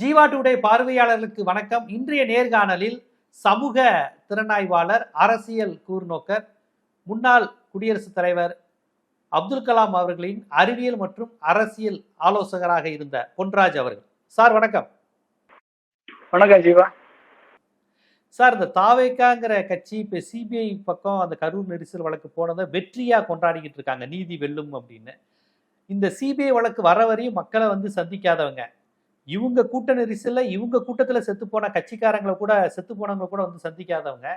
Jeeva today பார்வையாளர்களுக்கு வணக்கம். இன்றைய நேர்காணலில் சமூக திறனாய்வாளர் அரசியல் கூர்நோக்கர் முன்னாள் குடியரசுத் தலைவர் அப்துல் கலாம் அவர்களின் அறிவியல் மற்றும் அரசியல் ஆலோசகராக இருந்த பொன்ராஜ் அவர்கள். சார் வணக்கம். வணக்கம் ஜீவா. சார் இந்த தாவேக்காங்கிற கட்சி இப்போ சிபிஐ பக்கம் அந்த கரூர் நெரிசல் வழக்கு போனதை வெற்றியா கொண்டாடிக்கிட்டு இருக்காங்க நீதி வெல்லும் அப்படின்னு. இந்த சிபிஐ வழக்கு வர வரையும் மக்களை வந்து சந்திக்காதவங்க. இவங்க கூட்ட நெரிசல்ல இவங்க கூட்டத்தில் செத்து போன கட்சிக்காரங்களை கூட செத்து போனவங்க கூட வந்து சந்திக்காதவங்க.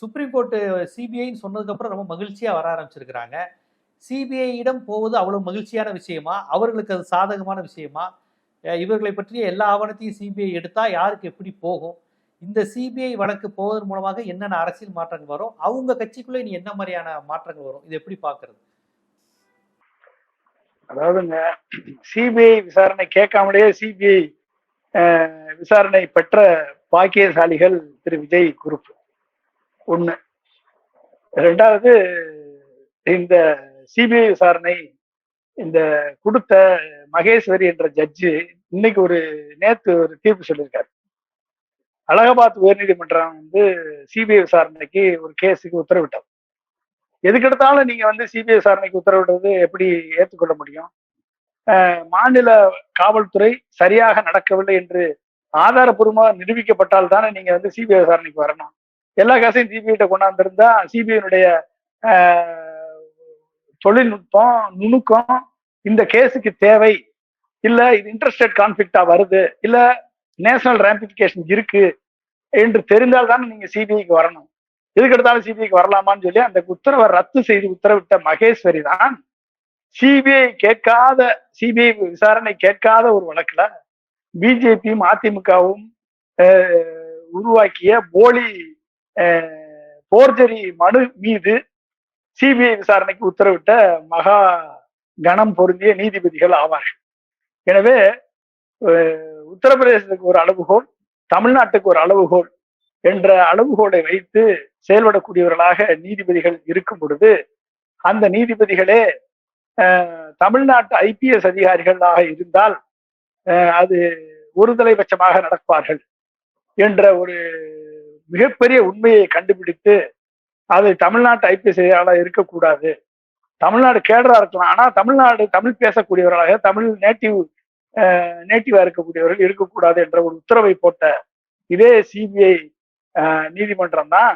சுப்ரீம் கோர்ட்டு சிபிஐன்னு சொன்னதுக்கப்புறம் ரொம்ப மகிழ்ச்சியாக வர ஆரம்பிச்சிருக்கிறாங்க. சிபிஐயிடம் போவது அவ்வளவு மகிழ்ச்சியான விஷயமா? அவர்களுக்கு அது சாதகமான விஷயமா? இவர்களை பற்றிய எல்லா ஆவணத்தையும் சிபிஐ எடுத்தால் யாருக்கு எப்படி போகும்? இந்த சிபிஐ வழக்கு போவதன் மூலமாக என்னென்ன அரசியல் மாற்றங்கள் வரும்? அவங்க கட்சிக்குள்ளே இனி என்ன மாதிரியான மாற்றங்கள் வரும்? இது எப்படி பார்க்கறது? அதாவதுங்க சிபிஐ விசாரணை கேட்காமலேயே சிபிஐ விசாரணை பெற்ற பாக்கியசாலிகள் திரு விஜய் குரூப் ஒண்ணு. ரெண்டாவது இந்த சிபிஐ விசாரணை இந்த கொடுத்த மகேஸ்வரி என்ற ஜட்ஜு இன்னைக்கு ஒரு நேத்து ஒரு தீர்ப்பு சொல்லியிருக்காரு. அலகாபாத் உயர்நீதிமன்றம் வந்து சிபிஐ விசாரணைக்கு ஒரு கேஸுக்கு உத்தரவிட்டார் எதுக்கெடுத்தாலும் நீங்க வந்து சிபிஐ விசாரணைக்கு உத்தரவிடுறது எப்படி ஏற்றுக்கொள்ள முடியும்? மாநில காவல்துறை சரியாக நடக்கவில்லை என்று ஆதாரப்பூர்வமாக நிரூபிக்கப்பட்டால் தானே நீங்க வந்து சிபிஐ விசாரணைக்கு வரணும். எல்லா காசையும் சிபிஐட்ட கொண்டாந்துருந்தா சிபிஐனுடைய தொழில்நுட்பம் நுணுக்கம் இந்த கேஸுக்கு தேவை. இல்ல இது இன்ட்ரெஸ்டட் கான்ஃபிளிக்டா வருது. இல்ல நேஷனல் ரேம்பிபிகேஷன் இருக்கு. என்று தெரிந்தால் தானே நீங்க சிபிஐக்கு வரணும். எதுக்கு எடுத்தாலும் சிபிஐக்கு வரலாமான்னு சொல்லி அந்த உத்தரவை ரத்து செய்து உத்தரவிட்ட மகேஸ்வரி தான் சிபிஐ கேட்காத சிபிஐ விசாரணை கேட்காத ஒரு வழக்குல பிஜேபியும் அதிமுகவும் உருவாக்கிய போலி போர்ஜரி மனு மீது சிபிஐ விசாரணைக்கு உத்தரவிட்ட மகா கணம் பொருந்திய நீதிபதிகள் ஆவார்கள். எனவே உத்தரப்பிரதேசத்துக்கு ஒரு அளவுகோல் தமிழ்நாட்டுக்கு ஒரு அளவுகோல் என்ற அளவுகோலை வைத்து செயல்படக்கூடியவர்களாக நீதிபதிகள் இருக்கும் பொழுது அந்த நீதிபதிகளே தமிழ்நாட்டு ஐபிஎஸ் அதிகாரிகளாக இருந்தால் அது அது ஒருதலைபட்சமாக நடப்பார்கள் என்ற ஒரு மிகப்பெரிய உண்மையை கண்டுபிடித்து அது தமிழ்நாட்டு ஐபிஎஸ் அதிகாரிகளாக இருக்கக்கூடாது. தமிழ்நாடு கேடரா இருக்கலாம் ஆனா தமிழ்நாடு தமிழ் பேசக்கூடியவர்களாக தமிழ் நேட்டிவ் நேட்டிவா இருக்கக்கூடியவர்கள் இருக்கக்கூடாது என்ற ஒரு உத்தரவை போட்ட இதே சிபிஐ நீதிமன்றம் தான்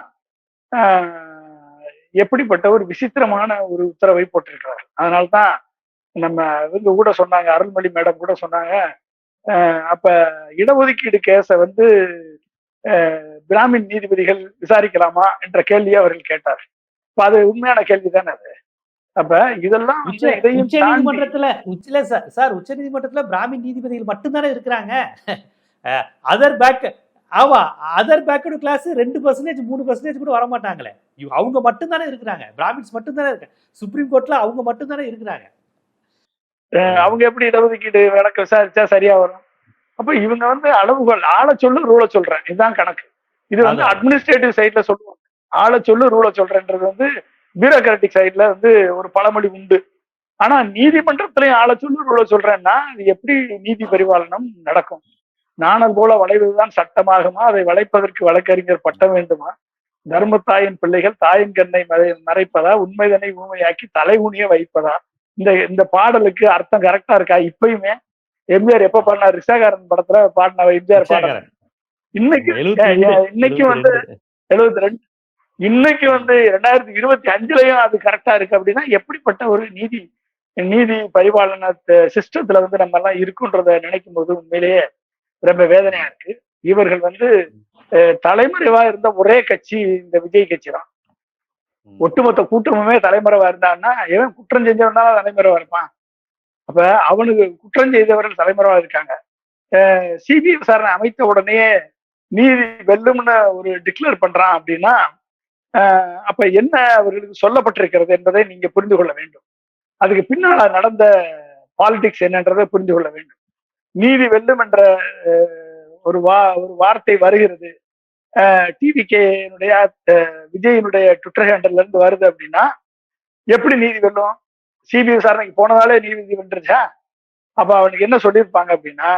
எப்படிப்பட்ட ஒரு விசித்திரமான ஒரு உத்தரவை போட்டிருக்கிறார். அதனால்தான் நம்ம இவங்க கூட சொன்னாங்க அருள்மொழி மேடம் கூட சொன்னாங்க. அப்ப இடஒதுக்கீடு கேஸை வந்து பிராமின் நீதிபதிகள் விசாரிக்கலாமா என்ற கேள்வியை அவர்கள் கேட்டார். அது உண்மையான கேள்வி தானே அது? அப்ப இதெல்லாம் உச்ச நீதிமன்றத்துல உச்சில சார் சார் உச்ச நீதிமன்றத்துல பிராமின் நீதிபதிகள் மட்டும்தானே இருக்கிறாங்க. அதர் பேக் ஆமா அதர் பேக்கடு கிளாஸ் ரெண்டு பர்சன்டேஜ் மூணு பர்சன்டேஜ் கூட வர மாட்டாங்களே இவ- அவங்க மட்டும்தானே இருக்கிறாங்க. பிராமின்ஸ் மட்டும்தானே இருக்காங்க சுப்ரீம் கோர்ட்ல அவங்க மட்டும்தானே இருக்கிறாங்க. அஹ் அவங்க எப்படி இடஒதுக்கீடு வழக்கு விசாரிச்சா சரியா வரும்? அப்ப இவங்க வந்து அளவுகள் ஆளை சொல்லு ரூலை சொல்றேன். இதுதான் கணக்கு. இது வந்து. அட்மினிஸ்ட்ரேட்டிவ் சைட்ல சொல்லுவாங்க. ஆளை சொல்லு ரூலை சொல்றேன்றது வந்து பியூரோக்ராட்டிக் சைட்ல வந்து ஒரு பழமொழி உண்டு. ஆனா நீதிமன்றத்திலையும் ஆளை சொல்லு ரூலை சொல்றேன்னா அது எப்படி நீதி பரிபாலனம் நடக்கும்? நாணல் போல வளைவதுதான் சட்டமாகுமா? அதை வளைப்பதற்கு வழக்கறிஞர் பட்டம் வேண்டுமா? தர்மத்தாயின் பிள்ளைகள் தாயின் கண்ணை மறை மறைப்பதா? உண்மைதனை ஊமையாக்கி தலை ஊனிய வைப்பதா? இந்த இந்த பாடலுக்கு அர்த்தம் கரெக்டா இருக்கா? இப்பயுமே எம்ஜிஆர் எப்ப பாடினார்? ரிஷாகாரன் படத்துல பாடின எம்ஜிஆர் பாடல். இன்னைக்கு இன்னைக்கு வந்து. எழுபத்தி ரெண்டு. இன்னைக்கு வந்து ரெண்டாயிரத்தி இருபத்தி அஞ்சுலயும் அது கரெக்டா இருக்கு அப்படின்னா எப்படிப்பட்ட ஒரு நீதி நீதி பரிபாலன சிஸ்டத்துல வந்து நம்ம எல்லாம் இருக்குன்றத நினைக்கும் போது உண்மையிலேயே ரொம்ப வேதனையா இருக்கு. இவர்கள் வந்து தலைமறைவா இருந்த ஒரே கட்சி இந்த விஜய் கட்சி தான். ஒட்டுமொத்த கூட்டமுமே தலைமறைவா இருந்தான்னா எவன் குற்றம் செஞ்சவன் தான் தலைமறைவா இருப்பான்? அப்ப அவனுக்கு குற்றம் செய்தவர்கள் தலைமறைவா இருக்காங்க. சிபிஐ விசாரணை அமைத்த உடனே நீதி வெல்லும்னு ஒரு டிக்ளேர் பண்றான் அப்படின்னா அப்ப என்ன அவர்களுக்கு சொல்லப்பட்டிருக்கிறது என்பதை நீங்க புரிந்து கொள்ள வேண்டும். அதுக்கு பின்னால நடந்த பாலிடிக்ஸ் என்னன்றதை புரிந்து கொள்ள வேண்டும். நீதி வெல்லும் என்ற ஒரு வா ஒரு வார்த்தை வருகிறது. டிவிகேனுடைய விஜயனுடைய ட்விட்டர் ஹேண்டல்ல இருந்து வருது அப்படின்னா எப்படி நீதி வெல்லும்? சிபிஐ விசாரணைக்கு போனதாலே நீதி வென்றுச்சா? அப்ப அவனுக்கு என்ன சொல்லியிருப்பாங்க அப்படின்னா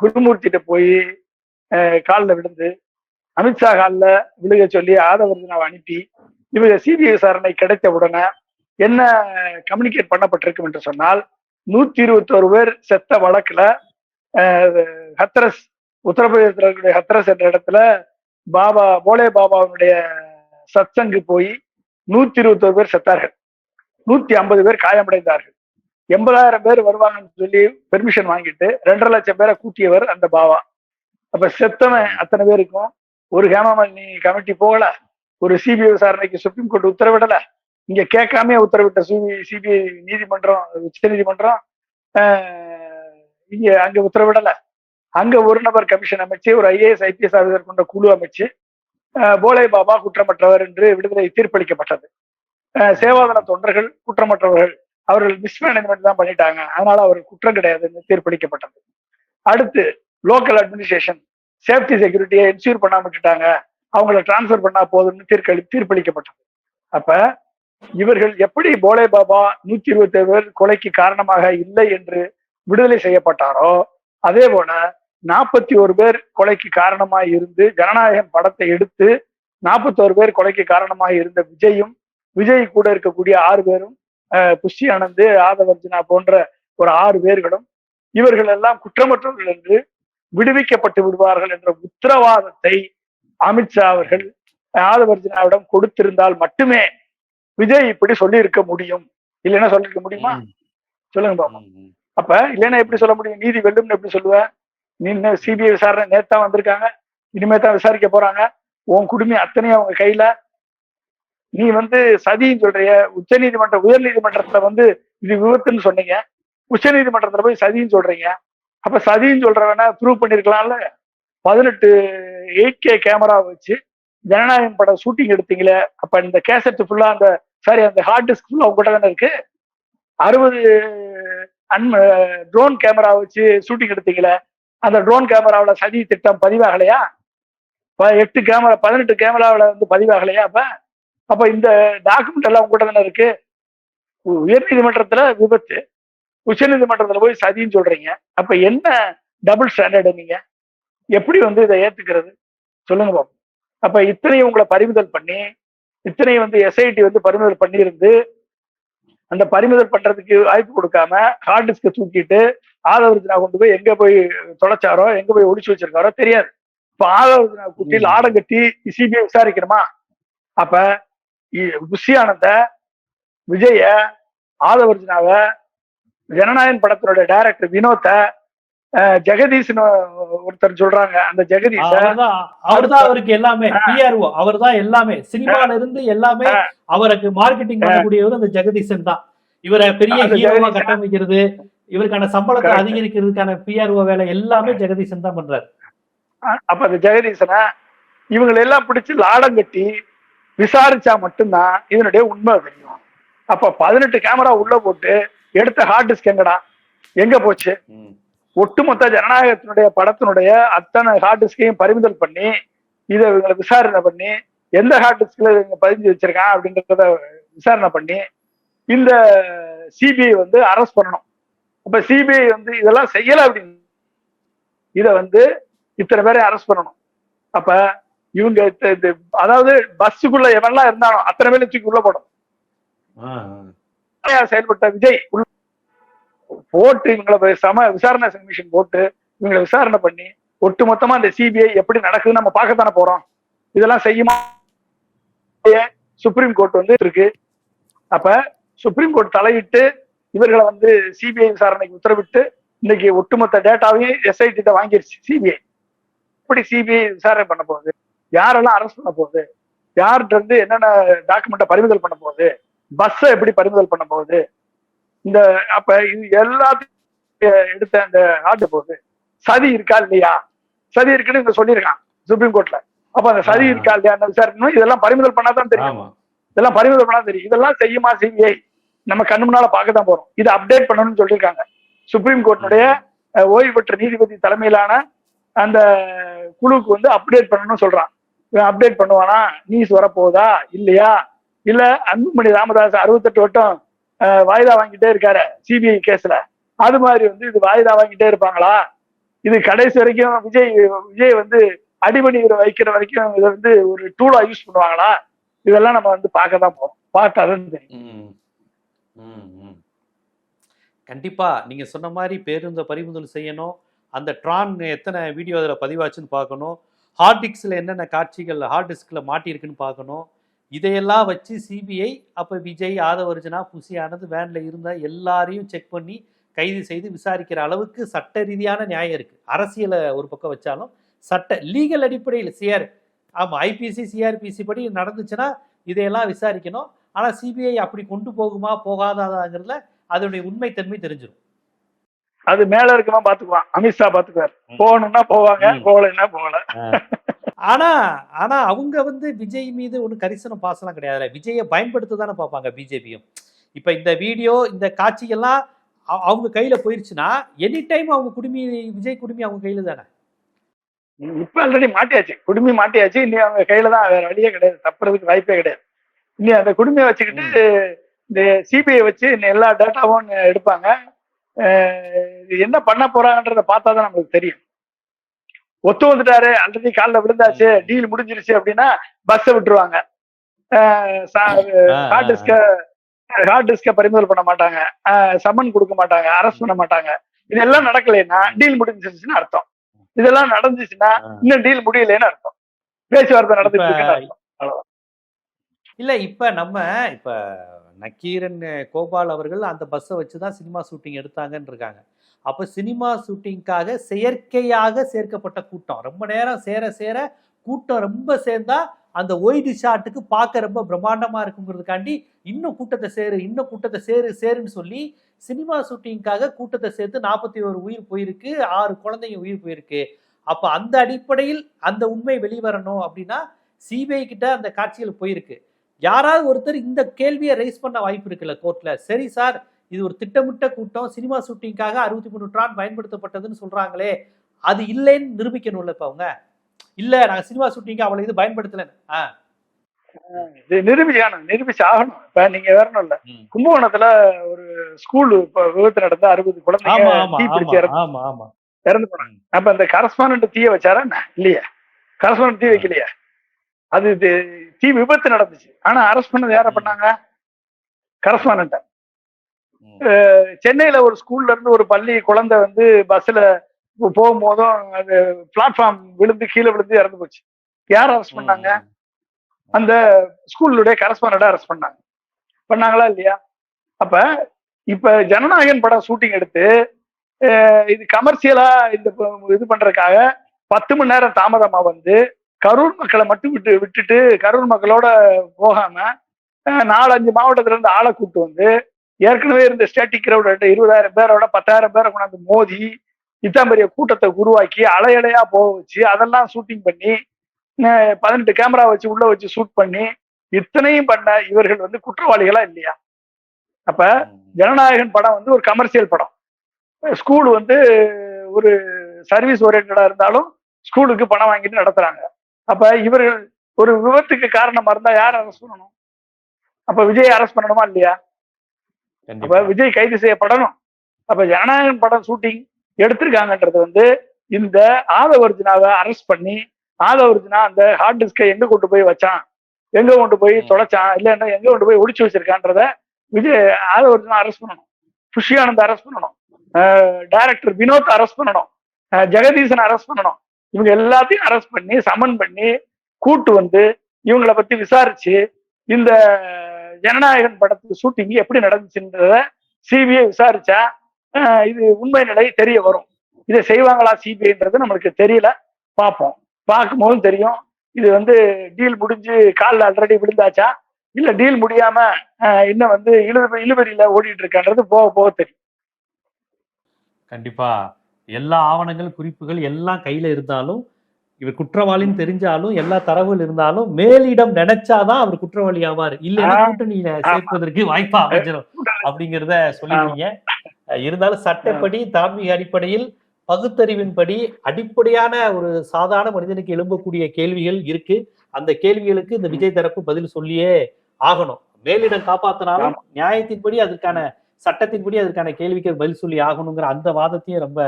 குருமூர்த்திட்ட போய் காலில் விழுந்து அமித்ஷா காலில் விழுக சொல்லி ஆதவர்தனாவை அனுப்பி இவங்க சிபிஐ விசாரணை கிடைத்த உடனே என்ன கம்யூனிகேட் பண்ணப்பட்டிருக்கும் என்று சொன்னால் நூத்தி இருபத்தோரு பேர் செத்த வழக்குல ஹத்ரஸ் உத்தரப்பிரதேசத்தில் இருக்கக்கூடிய ஹத்ரஸ் என்ற இடத்துல பாபா போலே பாபாவுடைய சத்சங்கு போய் நூத்தி இருபத்தோரு பேர் செத்தார்கள். நூத்தி ஐம்பது பேர் காயமடைந்தார்கள். எண்பதாயிரம் பேர் வருவாங்கன்னு சொல்லி பெர்மிஷன் வாங்கிட்டு ரெண்டரை லட்சம் பேரை கூட்டியவர் அந்த பாபா. அப்ப செத்தவன் அத்தனை பேருக்கும் ஒரு ஹேமாமணி கமிட்டி போகல ஒரு சிபிஐ விசாரணைக்கு சுப்ரீம் கோர்ட் உத்தரவிடல இங்க கேட்காம உத்தரவிட்ட சிபிஐ சிபிஐ நீதிமன்றம் உச்ச நீதிமன்றம் இங்க அங்க உத்தரவிடல. அங்க ஒரு நபர் கமிஷன் அமைச்சு ஒரு ஐஏஎஸ் ஐபிஎஸ் ஆஃபீஸர் கொண்ட குழு அமைச்சு போலே பாபா குற்றமற்றவர் என்று விடுதலை தீர்ப்பளிக்கப்பட்டது. ஆஹ், சேவாதன தொண்டர்கள் குற்றமற்றவர்கள் அவர்கள் மிஸ்மேனேஜ்மெண்ட் தான் பண்ணிட்டாங்க. அதனால அவர் குற்றம் கிடையாதுன்னு தீர்ப்பளிக்கப்பட்டது. அடுத்து லோக்கல் அட்மினிஸ்ட்ரேஷன் சேஃப்டி செக்யூரிட்டியை என்ஷூர் பண்ணாம விட்டுட்டாங்க. அவங்கள டிரான்ஸ்ஃபர் பண்ணா போதும்னு தீர்ப்பளி தீர்ப்பளிக்கப்பட்டது. அப்ப இவர்கள் எப்படி போலே பாபா நூத்தி இருபத்தி பேர் கொலைக்கு காரணமாக இல்லை என்று விடுதலை செய்யப்பட்டாரோ? அதே போல நாற்பத்தி ஒரு பேர் கொலைக்கு காரணமாக இருந்து ஜனநாயகம் படத்தை எடுத்து நாற்பத்தோரு பேர் கொலைக்கு காரணமாக இருந்த விஜயும் விஜய் கூட இருக்கக்கூடிய ஆறு பேரும் புஷ்டி ஆனந்த் ஆதவர்ஜுனா போன்ற ஒரு ஆறு பேர்களும் இவர்கள் எல்லாம் குற்றமற்றவர்கள் என்று விடுவிக்கப்பட்டு விடுவார்கள் என்ற உத்தரவாதத்தை அமித்ஷா அவர்கள் ஆதவர்ஜுனாவிடம் கொடுத்திருந்தால் மட்டுமே விஜய் இப்படி சொல்லி இருக்க முடியும். இல்லைன்னா சொல்லிருக்க முடியுமா? சொல்லுங்க பாப்போம் ம், ம். அப்ப இல்லைன்னா எப்படி சொல்ல முடியும்? நீதி வெல்லும்னு எப்படி சொல்லுவேன் நீ சிபிஐ விசாரணை நேத்தா வந்திருக்காங்க. இனிமே தான் விசாரிக்க போறாங்க. உன் குடுமி அத்தனையும் அவங்க கையில. நீ வந்து சதின்னு சொல்றிய. உச்ச நீதிமன்ற உயர் நீதிமன்றத்துல வந்து இது விபத்துன்னு சொன்னீங்க. உச்ச நீதிமன்றத்துல போய் சதின்னு சொல்றீங்க. அப்ப சதின்னு சொல்றவன ப்ரூவ் பண்ணிருக்கலாம்ல? பதினெட்டு எயிட் கே கேமரா வச்சு ஜனநாயகம் படம் ஷூட்டிங் எடுத்தீங்களே. அப்ப இந்த கேசட் ஃபுல்லா அந்த சாரி அந்த ஹார்ட் டிஸ்க் ஃபுல்லா உங்ககிட்ட தானே இருக்கு? அறுபது அன் ட்ரோன் கேமரா வச்சு ஷூட்டிங் எடுத்தீங்களே அந்த ட்ரோன் கேமராவில் சதி திட்டம் பதிவாகலையா? எட்டு கேமரா பதினெட்டு கேமராவில் வந்து பதிவாகலையா அப்போ? அப்போ இந்த டாக்குமெண்ட் எல்லாம் உங்கள்கிட்ட தானே இருக்கு? உயர்நீதிமன்றத்தில் உயர் விபத்து உச்ச நீதிமன்றத்தில் போய் சதின்னு சொல்றீங்க. அப்போ என்ன டபுள் ஸ்டாண்டர்டு நீங்க? எப்படி வந்து இதை ஏத்துக்கிறது? சொல்லுங்க பாப்போம். அப்போ இத்தனையும் உங்களை பறிமுதல் பண்ணி இத்தனையும் வந்து எஸ்ஐடி வந்து பறிமுதல் பண்ணியிருந்து அந்த பறிமுதல் பண்றதுக்கு வாய்ப்பு கொடுக்காம ஹார்ட் டிஸ்க தூக்கிட்டு ஆதவர்ஜனா கொண்டு போய் எங்க போய் தொலைச்சாரோ எங்க போய் ஒளிச்சு வச்சிருக்காரோ தெரியாது இப்ப ஆதவர்ஜனா குட்டி ம். லாடம் கட்டி சிபிஐ விசாரிக்கணுமா அப்ப புஷி ஆனந்த விஜய ஆதவர்ஜனாவ ஜனநாயகன் படத்தினுடைய டைரக்டர் வினோத்த அஹ், ஜெகதீஷ்னு ஒருத்தர் சொல்றாங்க. அந்த ஜெகதீஷ அவர்தான் அவர்தான் அவருக்கு எல்லாமே பிஆர்ஓ அவர்தான் எல்லாமே. சினிமால இருந்து எல்லாமே அவருக்கு மார்க்கெட்டிங் பண்ணக்கூடியவர் அந்த ஜெகதீசன் தான். இவரை பெரிய ஹீரோவா. கட்டமைக்கிறது இவருக்கான சம்பளத்தை. அதிகரிக்கிறதுக்கான பிஆர்ஓ வேலை எல்லாமே ஜெகதீசன் தான் பண்றாரு. அப்ப அந்த ஜெகதீசனை இவங்களை எல்லாம் பிடிச்சு லாடம் கட்டி விசாரிச்சா மட்டும்தான் இதனுடைய உண்மை தெரியும். அப்ப பதினெட்டு கேமரா உள்ள போட்டு எடுத்த ஹார்ட் டிஸ்க் எங்கடா? எங்க போச்சு? ஒட்டுமொத்த ஜனநாயகத்தினுடைய படத்தினுடைய அத்தனை ஹார்ட் டிஸ்கையும் பறிமுதல் பண்ணி இதை இவங்களை விசாரணை பண்ணி எந்த ஹார்ட் டிஸ்க்ல இவங்க பதிஞ்சு வச்சிருக்கான் அப்படின்றத விசாரணை பண்ணி இந்த சிபிஐ வந்து அரெஸ்ட் பண்ணணும். அப்ப சிபிஐ வந்து இதெல்லாம் செய்யல அப்படின்னு. இத வந்து இத்தனை பேரை அரெஸ்ட் பண்ணணும். அப்ப இவங்க இந்த- அதாவது பஸ்ஸுக்குள்ள எவன்லாம் இருந்தானோ அத்தனை பேரும் தூக்கி உள்ள போடும் செயல்பட்ட விஜய் உள்ள போட்டு இவங்களை பேசாம விசாரணை கமிஷன் போட்டு இவங்களை விசாரணை பண்ணி ஒட்டுமொத்தமா இந்த சிபிஐ எப்படி நடக்குதுன்னு நம்ம பார்க்கத்தானே போறோம். இதெல்லாம் செய்யுமா? சுப்ரீம் கோர்ட் வந்து இருக்கு அப்ப சுப்ரீம் கோர்ட் தலையிட்டு இவர்களை வந்து சிபிஐ விசாரணைக்கு உத்தரவிட்டு இன்னைக்கு ஒட்டுமொத்த டேட்டாவையும் எஸ்ஐடி கிட்ட வாங்கிருச்சு சிபிஐ எப்படி சிபிஐ விசாரணை பண்ண போகுது? யாரெல்லாம் அரெஸ்ட் பண்ண போகுது? யார்கிட்ட இருந்து என்னென்ன டாக்குமெண்ட்டை பறிமுதல் பண்ண போகுது? பஸ்ஸை எப்படி பறிமுதல் பண்ண போகுது? இந்த அப்ப இது எல்லாத்தையும் எடுத்த அந்த ஆட்டு போகுது சதி இருக்கா இல்லையா? சதி இருக்குன்னு இங்க சொல்லியிருக்கான் சுப்ரீம் கோர்ட்ல. அப்ப அந்த சதி. இருக்கா இல்லையா விசாரிக்கணும். இதெல்லாம் பறிமுதல் பண்ணாதான் தெரியும். இதெல்லாம் பறிமுதல் பண்ணா தெரியும். இதெல்லாம் செய்யுமா சிபிஐ நம்ம கண்ணு முன்னால பார்க்க தான் போறோம். இதை அப்டேட் பண்ணணும்னு சொல்லியிருக்காங்க. சுப்ரீம் கோர்ட்டினுடைய ஓய்வு பெற்ற நீதிபதி தலைமையிலான அந்த குழுவுக்கு வந்து அப்டேட் பண்ணணும்னு சொல்றான். இவன் அப்டேட் பண்ணுவானா? நியூஸ் வரப்போகுதா? இல்லையா? இல்ல அன்புமணி ராமதாஸ் அறுபத்தெட்டு வட்டம் வாய்தா வாங்கிட்டே இருக்காரு சிபிஐ கேஸ்ல அது மாதிரி வந்து இது வாய்தா வாங்கிட்டே இருப்பாங்களா? இது கடைசி வரைக்கும் விஜய் விஜய் வந்து அடிபணி வைக்கிற வரைக்கும் இதை வந்து ஒரு டூலா யூஸ் பண்ணுவாங்களா? இதெல்லாம் நம்ம வந்து பார்க்க தான் போறோம். பார்த்தாதான் தெரியும். ம். ம், கண்டிப்பா நீங்க சொன்ன மாதிரி பேருந்தை பறிமுதல் செய்யணும். அந்த ட்ரான் எத்தனை வீடியோ அதில் பதிவாச்சுன்னு பார்க்கணும். ஹார்ட் டிஸ்கில் என்னென்ன காட்சிகள் ஹார்ட் டிஸ்கில் மாட்டியிருக்குன்னு பார்க்கணும். இதையெல்லாம் வச்சு சிபிஐ அப்போ விஜய் ஆதவர்ஜனா புசியானது வேனில் இருந்த எல்லாரையும் செக் பண்ணி கைது செய்து விசாரிக்கிற அளவுக்கு சட்ட ரீதியான நியாயம் இருக்குது அரசியலை ஒரு பக்கம் வச்சாலும் சட்ட லீகல் அடிப்படையில் சிஆர் ஆமாம் ஐபிசி சிஆர்பிசி படி நடந்துச்சுன்னா இதையெல்லாம் விசாரிக்கணும். ஆனால் சிபிஐ அப்படி கொண்டு போகுமா போகாதாங்கிறதுல அதனுடைய உண்மைத்தன்மை தெரிஞ்சிடும் அது மேல இருக்கவன் பாத்துக்குவான். அமித்ஷா பாத்துக்குவார். போகணும்னா போவாங்க. போகலைன்னா போகல. ஆனா ஆனா அவங்க வந்து விஜய் மீது ஒன்றும் கரிசனம் பாசலாம் கிடையாதுல்ல. விஜயை பயன்படுத்த தானே பார்ப்பாங்க பிஜேபியும். இப்ப இந்த வீடியோ இந்த காட்சிகள்லாம் அவங்க கையில போயிருச்சுன்னா எனி டைம் அவங்க குடுமி விஜய் குடுமி அவங்க கையில தானே? இப்ப ஆல்ரெடி மாட்டியாச்சு. குடுமி மாட்டியாச்சு. இனி அவங்க கையில தான் வேற வழியே கிடையாது. தப்புறதுக்கு வாய்ப்பே கிடையாது. இனி அந்த குடுமையை வச்சுக்கிட்டு இந்த சிபிஐ வச்சு இன்னும் எல்லா டேட்டாவும் எடுப்பாங்க. என்ன பண்ண போறாங்கன்றத பார்த்தா தான் நமக்கு தெரியும். ஒத்து வந்துட்டாரு ஆல்ரெடி காலில் விழுந்தாச்சு டீல் முடிஞ்சிருச்சு அப்படின்னா பஸ்ஸை விட்டுருவாங்க. ஹார்ட் டிஸ்க ஹார்ட் டிஸ்க பறிமுதல் பண்ண மாட்டாங்க. சம்மன் கொடுக்க மாட்டாங்க அரெஸ்ட் பண்ண மாட்டாங்க. இதெல்லாம் நடக்கலைன்னா டீல் முடிஞ்சிருச்சுன்னு அர்த்தம். இதெல்லாம் நடந்துச்சுன்னா இன்னும் டீல் முடியலைன்னு அர்த்தம். பேச்சுவார்த்தை நடந்துட்டு இருக்குன்னு அர்த்தம். இல்ல இப்ப நம்ம இப்ப நக்கீரன் கோபால் அவர்கள் அந்த பஸ்ஸை வச்சு தான் சினிமா ஷூட்டிங் எடுத்தாங்கன்னு இருக்காங்க அப்போ சினிமா ஷூட்டிங்காக செயற்கையாக சேர்க்கப்பட்ட கூட்டம். ரொம்ப நேரம் சேர சேர கூட்டம் ரொம்ப சேர்ந்தா அந்த ஒய்டு ஷாட்டுக்கு பார்க்க ரொம்ப பிரம்மாண்டமாக இருக்குங்கிறதுக்காண்டி இன்னும் கூட்டத்தை சேரு இன்னும் கூட்டத்தை சேரு சேருன்னு சொல்லி சினிமா ஷூட்டிங்காக கூட்டத்தை சேர்த்து நாற்பத்தி ஒரு உயிர் போயிருக்கு ஆறு குழந்தைங்க உயிர் போயிருக்கு. அப்போ அந்த அடிப்படையில் அந்த உண்மை வெளிவரணும் அப்படின்னா சிபிஐ கிட்ட அந்த காட்சிகள் போயிருக்கு. யாராவது ஒருத்தர் இந்த கேள்வியை ரைஸ் பண்ண வாய்ப்பு இருக்குல்ல கோர்ட்ல சரி சார் இது ஒரு திட்டமிட்ட கூட்டம் சினிமா ஷூட்டிங்காக அறுபத்தி மூணு ட்ரான் பயன்படுத்தப்பட்டதுன்னு சொல்றாங்களே அது இல்லைன்னு நிரூபிக்கணும்ல இப்ப அவங்க. இல்ல நாங்க சினிமா ஷூட்டிங்க அவ்வளவு இது பயன்படுத்தல இது நிரூபிச்சாகணும் நிரூபிச்சு ஆகணும். இப்ப நீங்க வேற ஒண்ணும் இல்ல. கும்பகோணத்துல ஒரு ஸ்கூல் விபத்து நடந்த அறுபது குழந்தைங்க தீ பிடிச்சு இறந்து ஆமா ஆமா. இறந்து போனாங்க. அப்ப அந்த கரஸ்பாண்ட் தீய வச்சாரா? இல்லையா. கரஸ்பாண்ட் தீ வைக்கலையா. அது தீ விபத்து நடந்துச்சு. ஆனா அரெஸ்ட் பண்ணது யார பண்ணாங்க கரஸ்பாண்ட். சென்னையில ஒரு ஸ்கூல்ல இருந்து ஒரு பள்ளி குழந்தை வந்து பஸ்ல போகும்போதும் அது பிளாட்ஃபார்ம் விழுந்து கீழே விழுந்து இறந்து போச்சு. யார் அரெஸ்ட் பண்ணாங்க? அந்த ஸ்கூலுடைய கரஸ்பாண்டை அரெஸ்ட் பண்ணாங்க. பண்ணாங்களா இல்லையா? அப்ப இப்ப ஜனநாயகன் படம் ஷூட்டிங் எடுத்து இது கமர்ஷியலா இந்த இது பண்றதுக்காக பத்து மணி நேரம் தாமதமா வந்து கரூர் மக்களை மட்டும் விட்டு விட்டுட்டு கரூர் மக்களோட போகாம நாலஞ்சு மாவட்டத்துல இருந்து ஆளை கூட்டு வந்து ஏற்கனவே இருந்த ஸ்டேட்டிக் கிரௌட் இருபதாயிரம் பேரோட பத்தாயிரம் பேரை கொண்டாந்து மோதி இத்தனை பெரிய கூட்டத்தை உருவாக்கி அலையலையா போக வச்சு அதெல்லாம் ஷூட்டிங் பண்ணி பதினெட்டு கேமரா வச்சு உள்ள வச்சு ஷூட் பண்ணி இத்தனையும் பண்ண இவர்கள் வந்து குற்றவாளிகளா இல்லையா? அப்ப ஜனநாயகன் படம் வந்து ஒரு கமர்ஷியல் படம். ஸ்கூல் வந்து ஒரு சர்வீஸ் ஓரியன்டா இருந்தாலும் ஸ்கூலுக்கு பணம் வாங்கிட்டு நடத்துறாங்க. அப்ப இவர்கள் ஒரு விபத்துக்கு காரணமா இருந்தா யார் அரெஸ்ட் பண்ணணும் அப்ப விஜய் அரெஸ்ட் பண்ணணுமா இல்லையா? அப்ப விஜய் கைது செய்யப்படணும். அப்ப ஜனநாயகன் படம் ஷூட்டிங் எடுத்திருக்காங்கன்றது வந்து இந்த ஆதவர்ஜுனாவை அரெஸ்ட் பண்ணி ஆதவர்ஜுனா அந்த ஹார்ட் டிஸ்கை எங்க கொண்டு போய் வச்சான்? எங்க கொண்டு போய். தொலைச்சான்? இல்லைன்னா எங்க கொண்டு போய் ஒளிச்சு வச்சிருக்கான்றத விஜய் ஆதவர்ஜுனா அரெஸ்ட் பண்ணணும். புஷியானந்த் அரெஸ்ட் பண்ணணும். டைரக்டர் வினோத் அரெஸ்ட் பண்ணணும். ஜெகதீசன் அரெஸ்ட் பண்ணணும். இவங்க எல்லாத்தையும் அரெஸ்ட் பண்ணி சமன் பண்ணி கூட்டு வந்து இவங்கள பத்தி விசாரிச்சு இந்த ஜனநாயகன் படத்து ஷூட்டிங் எப்படி நடந்துச்சுன்றத சிபிஐ விசாரிச்சா இது உண்மை நிலை தெரிய வரும். இதை செய்வாங்களா சிபிஐன்றது நம்மளுக்கு தெரியல. பார்ப்போம். பார்க்கும்போதும் தெரியும். இது வந்து டீல் முடிஞ்சு காலில் ஆல்ரெடி விழுந்தாச்சா? இல்ல டீல் முடியாம இன்னும் வந்து இழு இழுபறியில ஓடிட்டு இருக்கான்றது போக போக தெரியும். கண்டிப்பா. எல்லா ஆவணங்கள் குறிப்புகள் எல்லாம் கையில இருந்தாலும் இவர் குற்றவாளின்னு தெரிஞ்சாலும் எல்லா தரவுகள் இருந்தாலும் மேலிடம் நினைச்சாதான் அவர் குற்றவாளி ஆவார். இல்லைன்னா ஆ. கூட்டணியில சேர்ப்பதற்கு வாய்ப்பா அமைஞ்சிடும் அப்படிங்கிறத சொல்லிருக்கீங்க இருந்தாலும் சட்டப்படி தார்மீக அடிப்படையில் பகுத்தறிவின்படி அடிப்படையான ஒரு சாதாரண மனிதனுக்கு எழும்பக்கூடிய கேள்விகள் இருக்கு. அந்த கேள்விகளுக்கு இந்த விஜய் தரப்பு பதில் சொல்லியே ஆகணும். மேலிடம் காப்பாத்தினாலும் நியாயத்தின்படி அதற்கான சட்டத்தின்படி அதற்கான கேள்விக்கு பதில் சொல்லி ஆகணுங்கிற அந்த வாதத்தையும் ரொம்ப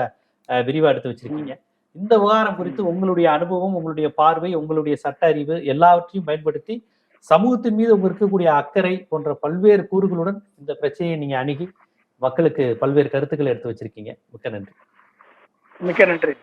விரிவாக விரிவா எடுத்து வச்சிருக்கீங்க. இந்த விவகாரம் குறித்து உங்களுடைய அனுபவம் உங்களுடைய பார்வை உங்களுடைய சட்ட அறிவு எல்லாவற்றையும் பயன்படுத்தி சமூகத்தின் மீது உங்களுக்கு இருக்கக்கூடிய அக்கறை போன்ற பல்வேறு கூறுகளுடன் இந்த பிரச்சனையை நீங்க அணுகி மக்களுக்கு பல்வேறு கருத்துக்களை எடுத்து வச்சிருக்கீங்க. மிக்க நன்றி. மிக்க நன்றி.